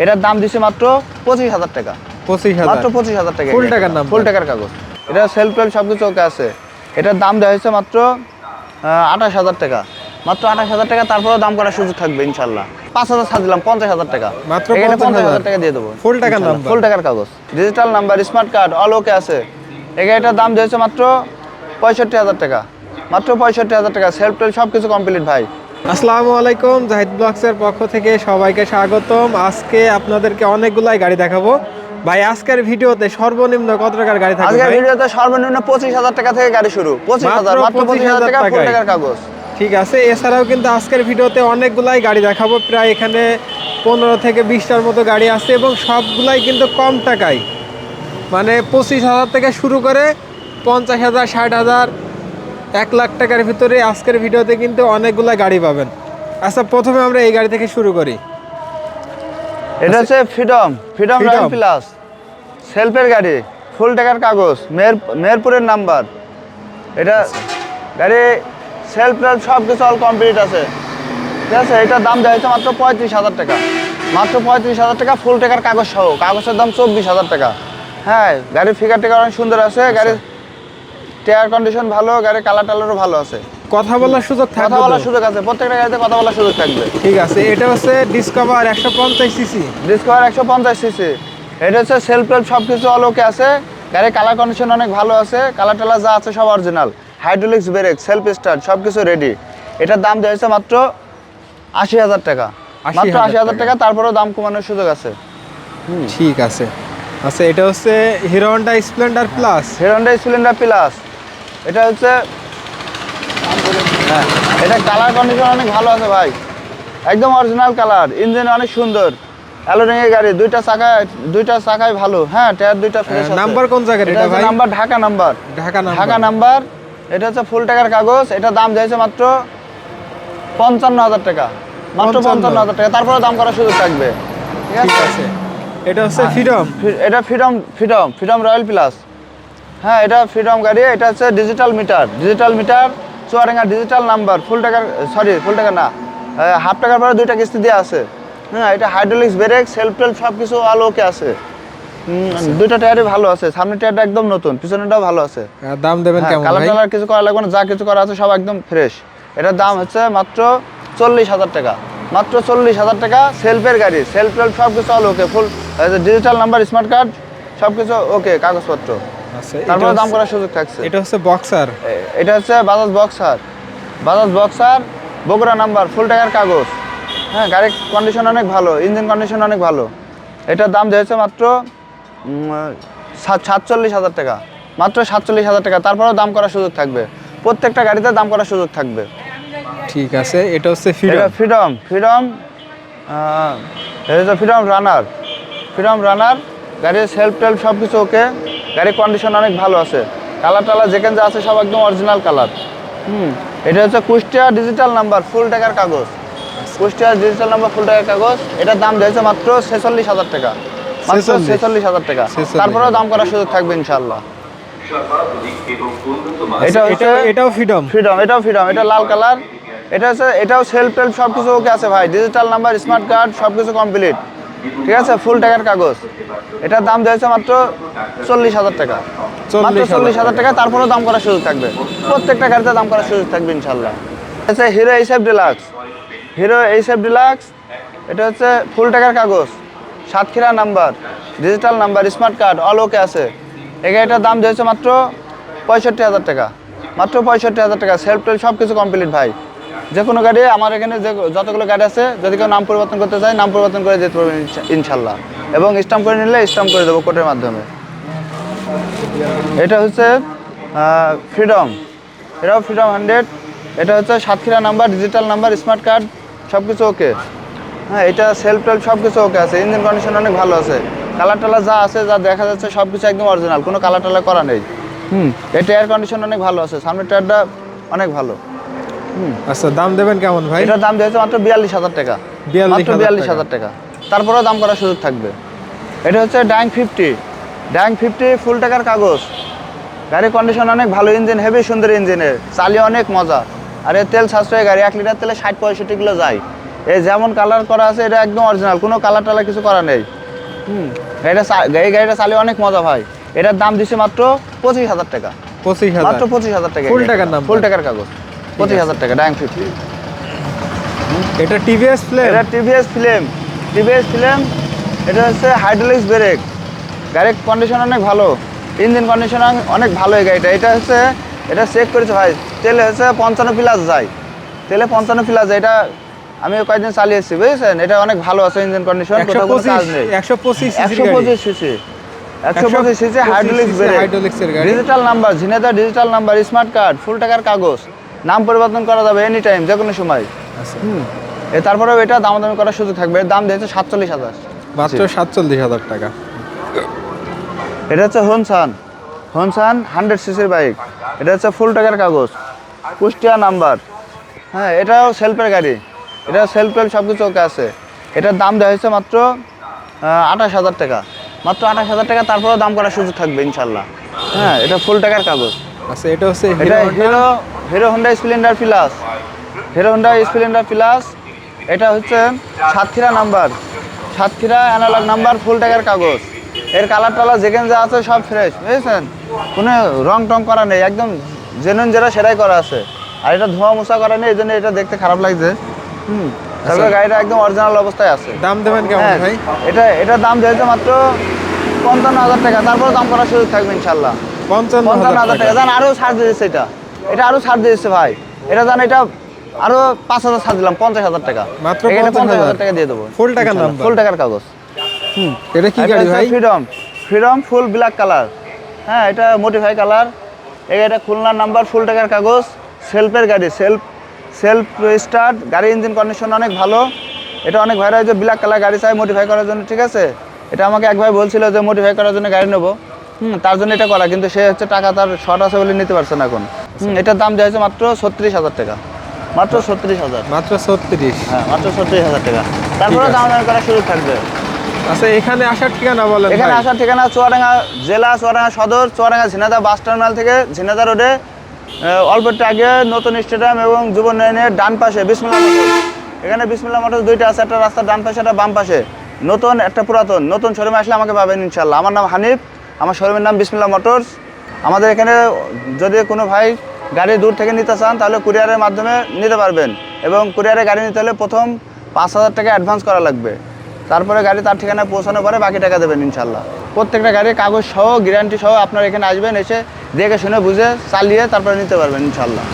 এটার দাম দিছে মাত্র পঁচিশ হাজার টাকা। পঁচিশ হাজার। মাত্র পঁচিশ হাজার টাকা টাকার নাম। ফুল টাকার কাগজ। এটা সেলফ টেল সব কিছু ওকে আছে। এটার দাম দেওয়া হয়েছে মাত্র আঠাশ হাজার টাকা। মাত্র আঠাশ হাজার টাকা তারপরেও দাম করার সুযোগ থাকবে ইনশাল্লাহ পাঁচ হাজার ছাড় দিলাম পঞ্চাশ হাজার টাকা। মাত্র পঞ্চাশ হাজার। টাকা দিয়ে দেবো। Full টাকার number। ফুল টাকার কাগজ। Digital number smart card all okay আছে। এখানে এটার দাম দিয়েছে মাত্র পঁয়ষট্টি হাজার টাকা। মাত্র পঁয়ষট্টি হাজার টাকা। সেলফ টেল সব কিছু কমপ্লিট ভাই। আসসালামু আলাইকুম জাহিদ ব্লগসের পক্ষ থেকে সবাইকে স্বাগতম। আজকে আপনাদেরকে অনেকগুলাই গাড়ি দেখাবো। ভাই আজকের ভিডিওতে সর্বনিম্ন কত টাকার গাড়ি থাকবে আজকের ভিডিওতে সর্বনিম্ন পঁচিশ হাজার টাকা থেকে গাড়ি শুরু। পঁচিশ হাজার মাত্র মাত্র পঁচিশ হাজার 25,000 টাকা ফুল টাকার কাগজ। ঠিক আছে এছাড়াও কিন্তু আজকের ভিডিওতে অনেকগুলাই গাড়ি দেখাবো। প্রায় এখানে পনেরো থেকে বিশটার মতো গাড়ি আছে এবং সবগুলাই কিন্তু কম টাকায়। মানে পঁচিশ হাজার থেকে শুরু করে পঞ্চাশ হাজার ষাট হাজার এক লাখ টাকার ভিতরে আজকের ভিডিওতে কিন্তু অনেকগুলা গাড়ি পাবেন। আচ্ছা প্রথমে আমরা এই গাড়ি থেকে শুরু করি। এটা হচ্ছে ফ্রিডম ফ্রিডম। রয়্যাল প্লাস সেলফের গাড়ি ফুল টাকার কাগজ মেহের মেহেরপুরের নাম্বার। এটা গাড়ি সেলফ টেলফ সব কিছু অল কমপ্লিট আছে। ঠিক আছে এটার দাম দেওয়া হয়েছে মাত্র পঁয়ত্রিশ হাজার টাকা। মাত্র পঁয়ত্রিশ হাজার টাকা ফুল টাকার কাগজ সহ। কাগজের দাম চব্বিশ হাজার টাকা। হ্যাঁ গাড়ির ফিগার টিকার অনেক সুন্দর আছে। গাড়ির টায়ার কন্ডিশন ভালো গাড়ির কালার টালারও ভালো আছে। কথা বলার সুযোগ থাকবে কথা বলার সুযোগ আছে প্রত্যেকটা গাড়িতে কথা বলার সুযোগ থাকবে। ঠিক আছে এটা হচ্ছে ডিসকভার একশো পঞ্চাশ সিসি ডিসকভার একশো পঞ্চাশ সিসি এটা হচ্ছে সেলফ টেলফ সব কিছু অলোকে আছে। গাড়ির কালার কন্ডিশন অনেক ভালো আছে কালার টালার যা আছে সব original hydraulics brake self start সব কিছু রেডি এটার দাম দেওয়া হয়েছে মাত্র আশি হাজার টাকা। মাত্র আশি হাজার টাকা। তারপরেও দাম কমানোর সুযোগ আছে। ঠিক আছে। আচ্ছা এটা হচ্ছে Hero Honda Splendor Plus Hero Honda Splendor Plus এটা হচ্ছে হ্যাঁ এটা কালার কন্ডিশন অনেক ভালো আছে ভাই। একদম অরিজিনাল কালার ইঞ্জিন অনেক সুন্দর। অ্যালোরিং এর গাড়ি দুইটা চাকায় দুইটা চাকায় ভালো। হ্যাঁ টায়ার দুইটা ফ্রেশ আছে। নাম্বার কোন এটা ভাই? Number Dhaka number Dhaka Dhaka number এটা হচ্ছে ফুল টাকার কাগজ। এটা দাম দিয়েছে মাত্র পঞ্চান্ন হাজার টাকা। মাত্র পঞ্চান্ন। হাজার টাকা। তারপরে দাম করার সুযোগ থাকবে। ঠিক আছে। আছে এটা হচ্ছে ফ্রিডম এটা Freedom Freedom Freedom Royal Plus হ্যাঁ এটা ফ্রিডম গাড়ি এটা হচ্ছে digital meter digital meter Chuadanga digital number full টাকার সরি ফুল টাকা না হাফ টাকার পরে দুইটা কিস্তি দেওয়া আছে। হ্যাঁ এটা হাইড্রোলিক্স ব্রেক সেলফ টেলফ সব কিছু আলো ওকে আছে দুইটা টায়ারই ভালো আছে সামনের টায়ারটা একদম নতুন পিছনেরটাও ভালো আছে। দাম দেবেন কেমন কালার টালার কিছু করা লাগবে না যা কিছু করা আছে সব একদম ফ্রেশ এটার দাম হচ্ছে মাত্র চল্লিশ হাজার টাকা। মাত্র চল্লিশ হাজার টাকা সেলফের গাড়ি সেলফ টেলফ সব কিছু all okay full digital number smart card সব কিছু ওকে কাগজপত্র। তারপরে এটা দাম করার সুযোগ থাকছে। এটা হচ্ছে বক্সার। এটা হচ্ছে Bajaj Boxer. Bajaj Boxer Bogura number full টাকার কাগজ। হ্যাঁ গাড়ির কন্ডিশন অনেক ভালো ইঞ্জিন কন্ডিশন অনেক ভালো। এটার দাম দিয়েছে মাত্র সাতচল্লিশ হাজার টাকা। মাত্র সাতচল্লিশ হাজার টাকা। তারপরেও দাম করার সুযোগ থাকবে। প্রত্যেকটা গাড়িতে দাম করার সুযোগ থাকবে। ঠিক আছে এটা হচ্ছে ফ্রিডম ফ্রিডম ফ্রিডম এটা ফ্রিডম রানার ফ্রিডম রানার গাড়ির সেলফ টেলফ সব কিছু ওকে গাড়ির কন্ডিশন অনেক ভালো আছে। কালার টালার যেখানে যা আছে সব একদম অরিজিনাল কালার হুম। এটা হচ্ছে কুষ্টিয়া ডিজিটাল নাম্বার ফুল টাকার কাগজ। কুষ্টিয়া ডিজিটাল নাম্বার ফুল টাকার কাগজ। এটার দাম দিয়েছে মাত্র ছেচল্লিশ হাজার টাকা। মাত্র ছেচল্লিশ। হাজার টাকা। তারপরেও দাম করার সুযোগ থাকবে ইনশাল্লাহ এটা হচ্ছে এটা এটাও ফ্রিডম ফ্রিডম এটাও ফ্রিডম এটা লাল কালার এটা হচ্ছে এটাও সেলফ টেলফ সব কিছু ওকে আছে ভাই। ডিজিটাল নাম্বার স্মার্ট কার্ড সব কিছু কমপ্লিট ঠিক আছে ফুল টাকার কাগজ। এটার দাম দিয়েছে মাত্র চল্লিশ হাজার টাকা। মাত্র চল্লিশ হাজার টাকা। তারপরেও দাম করার সুযোগ থাকবে। প্রত্যেকটা গাড়িতে দাম করার সুযোগ থাকবে ইনশাল্লাহ আচ্ছা Hero HF Deluxe Hero HF Deluxe এটা হচ্ছে ফুল টাকার কাগজ। Satkhira number digital number smart card all okay আছে। এই গাড়িটার দাম দিয়েছে মাত্র পঁয়ষট্টি হাজার টাকা। মাত্র পঁয়ষট্টি হাজার টাকা সেলফ টেল সব কিছু কমপ্লিট ভাই। যে কোনো গাড়ি, আমার এখানে যে যতগুলো গাড়ি আছে, যদি কেউ নাম পরিবর্তন করতে চায়, নাম পরিবর্তন করে দিতে পারবেন ইনশাল্লাহ। এবং স্টাম্প করে নিলে স্টাম্প করে দেবো কোর্টের মাধ্যমে। এটা হচ্ছে ফ্রিডম এটাও ফ্রিডম হান্ড্রেড এটা হচ্ছে Satkhira number digital number smart card সব কিছু ওকে হ্যাঁ এটা সেলফ টেলফ সব কিছু ওকে আছে। ইঞ্জিন কন্ডিশন অনেক ভালো আছে। কালার টালার যা আছে, যা দেখা যাচ্ছে সব কিছু একদম অরিজিনাল কোনো কালার টালার করা নেই। হুম এই টায়ার কন্ডিশন অনেক ভালো আছে। সামনের টায়ারটা অনেক ভালো। আচ্ছা দাম দেবেন কেমন ভাই? এটার দাম দিয়েছে মাত্র বিয়াল্লিশ হাজার টাকা। 42,000 মাত্র বিয়াল্লিশ হাজার টাকা। তারপরেও দাম করার সুযোগ থাকবে। এটা হচ্ছে ড্যাং ফিফটি ড্যাং ফিফটি ফুল টাকার কাগজ। গাড়ির কন্ডিশন অনেক ভালো ইঞ্জিন হেভি সুন্দর ইঞ্জিনের চালিয়ে অনেক মজা। আর এর তেল সাশ্রয় গাড়ি এক লিটার তেলে ষাট পঁয়ষট্টি কিলো যায়। এই যেমন কালার করা আছে এটা একদম অরিজিনাল কোনো কালার টালার কিছু করা নেই। হুম। গাড়িটা এই গাড়িটা চালিয়ে অনেক মজা ভাই। এটার দাম দিচ্ছে মাত্র পঁচিশ হাজার টাকা। পঁচিশ হাজার। মাত্র পঁচিশ হাজার টাকা ফুল টাকার number? ফুল টাকার কাগজ। পঁচিশ হাজার টাকা ফিফটি। এটা টিভিএস প্লে এটা টিভিএস ফিল্ম টিভিএস ফিল্ম এটা হচ্ছে হাইড্রোলিক্স ব্রেক গাড়ির কন্ডিশন অনেক ভালো। ইঞ্জিন কন্ডিশন অনেক ভালো এই গাড়িটা। এটা হচ্ছে এটা চেক করেছে ভাই। তেলে হচ্ছে পঞ্চান্ন প্লাস যায়। তেলে পঞ্চান্ন প্লাস যায়। এটা আমি কয়েকদিন চালিয়েছি বুঝেছেন? এটা অনেক ভালো আছে ইঞ্জিন কন্ডিশন একশো কোথাও কোনো পঁচিশ কাজ নেই। একশো পঁচিশ একশো পঁচিশ সিসি। একশো পঁচিশ CC hydraulics brake digital number Jhenaidah digital number smart card full টাকার কাগজ। নাম পরিবর্তন করা যাবে এনি টাইম যে কোনো সময়। আচ্ছা। হুম। এ তারপরেও এটা দামাদামি করার সুযোগ থাকবে। এর দাম দিয়েছে সাতচল্লিশ হাজার। মাত্র সাতচল্লিশ হাজার টাকা। এটা হচ্ছে হনসান হনসান হান্ড্রেড সিসির বাইক এটা হচ্ছে ফুল টাকার কাগজ। কুষ্টিয়া নাম্বার। হ্যাঁ এটাও সেলফের গাড়ি। এটা সেলফ টেলফ সব কিছু ওকে আছে। এটার দাম দেওয়া হয়েছে মাত্র আঠাশ হাজার টাকা। মাত্র আঠাশ হাজার টাকা তারপরেও দাম করার সুযোগ থাকবে ইনশাল্লাহ। হ্যাঁ এটা ফুল টাকার কাগজ। আচ্ছা এটা হচ্ছে এটা Hero Hero Honda Splendor Plus Hero Honda Splendor Plus এটা হচ্ছে Satkhira number Satkhira analog number full টাকার কাগজ। এর কালার টালার যেখানে যা আছে সব ফ্রেশ বুঝেছেন? কোনো রং টং করা নেই একদম জেনুইন যেটা সেটাই করা আছে। আর এটা ধোয়া মোছা করা নেই এই জন্য এটা দেখতে খারাপ লাগছে। হুম তারপরে গাড়িটা একদম অরিজিনাল অবস্থায় আছে। দাম দেবেন কেমন হ্যাঁ, ভাই? এটা এটার দাম দিয়েছে মাত্র পঞ্চান্ন হাজার টাকা তারপরে দাম করার সুযোগ থাকবে ইনশাল্লাহ। পঞ্চান্ন পঞ্চান্ন হাজার হাজার টাকা। টাকা। জান আরও ছাড় দিয়েছে এটা। এটা আরও ছাড় দিয়েছে ভাই। এটা জান এটা আরও পাঁচ হাজার ছাড় দিলাম পঞ্চাশ হাজার টাকা। মাত্র পঞ্চাশ হাজার টাকা দিয়ে দেবো। টাকার? ফুল টাকার কাগজ। এটা কি গাড়ি ভাই? Freedom Freedom full black colour হ্যাঁ এটা মোটিফাই কালার এটা খুলনার নাম্বার ফুল টাকার কাগজ। সেলফের গাড়ি সেলফ সেলফ স্টার্ট গাড়ি ইঞ্জিন কন্ডিশন অনেক ভালো। এটা অনেক ভাইরা যে ব্ল্যাক কালার গাড়ি চাই মডিফাই করার জন্য ঠিক আছে? এটা আমাকে এক ভাই বলছিল যে মডিফাই করার জন্য গাড়ি নেব। হুম তার জন্য এটা করা কিন্তু সে হচ্ছে টাকা তার শর্ট আছে বলে নিতে পারছে না এখন। এটার দাম দেওয়া হয়েছে মাত্র ছত্রিশ হাজার টাকা। মাত্র ছত্রিশ হাজার। মাত্র ছত্রিশ। হ্যাঁ মাত্র ছত্রিশ হাজার টাকা। তারপরে দাম দাম করার সুযোগ থাকবে। আচ্ছা এখানে আসার ঠিকানা বলেন এখানে আসার ঠিকানা চুয়াডাঙ্গা জেলা চুয়াডাঙ্গা সদর চুয়াডাঙ্গা ঝিনাদা বাস টার্মিনাল থেকে ঝিনাদা রোডে অল্প একটু আগে নতুন স্টেডিয়াম এবং যুব উন্নয়নের ডান পাশে বিসমিল্লা মোটর এখানে বিসমিল্লা মোটর দুইটা আছে একটা রাস্তার ডান পাশে একটা বাম পাশে। নতুন একটা পুরাতন নতুন শোরুমে আসলে আমাকে পাবেন ইনশাল্লাহ আমার নাম হানিফ আমার শোরুমের নাম বিসমিল্লা মোটরস। আমাদের এখানে যদি কোনো ভাই গাড়ি দূর থেকে নিতে চান, তাহলে কুরিয়ারের মাধ্যমে নিতে পারবেন এবং কুরিয়ারে গাড়ি নিতে হলে প্রথম পাঁচ হাজার টাকা অ্যাডভান্স করা লাগবে। তারপরে গাড়ি তার ঠিকানায় পৌঁছানোর পরে বাকি টাকা দেবেন ইনশাল্লাহ প্রত্যেকটা গাড়ির কাগজ সহ গ্যারান্টি সহ আপনার এখানে আসবেন, এসে দেখে শুনে বুঝে চালিয়ে তারপরে নিতে পারবেন ইনশাল্লাহ